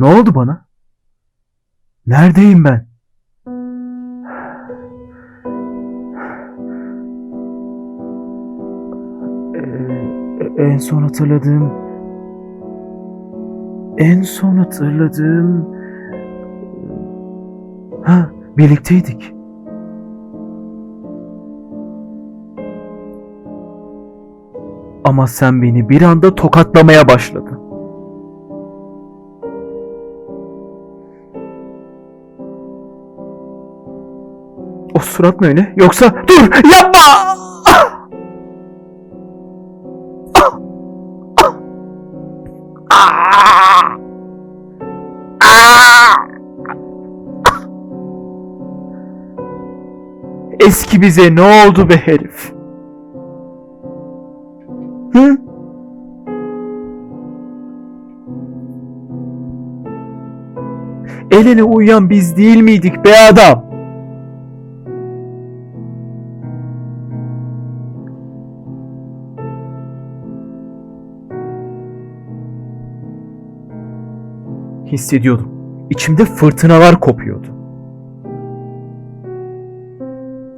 Ne oldu bana? Neredeyim ben? Ee, en son hatırladığım en son hatırladığım ha birlikteydik. Ama sen beni bir anda tokatlamaya başladın. O surat ne öyle? Yoksa dur yapma! Eski bize ne oldu be herif? Hı? El ele uyuyan biz değil miydik be adam? Hissediyordum. İçimde fırtınalar kopuyordu.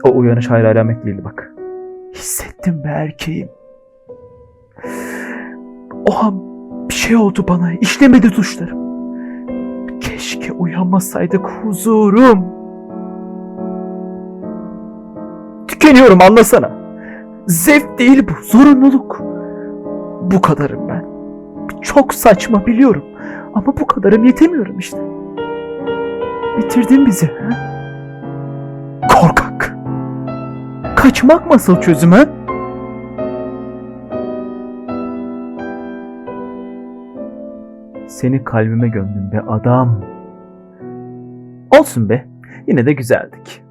O uyanış hayır alamet değildi bak. Hissettim be erkeğim. O an bir şey oldu bana. İşlemedi tuşlarım. Keşke uyanmasaydık huzurum. Tükeniyorum anlasana. Zevk değil bu, zorunluluk. Bu kadarım ben. Çok saçma biliyorum. Ama bu kadarım yetemiyorum işte. Bitirdin bizi. Ha? Korkak. Kaçmak nasıl çözüm ha? Seni kalbime gömdüm be adam. Olsun be. Yine de güzeldik.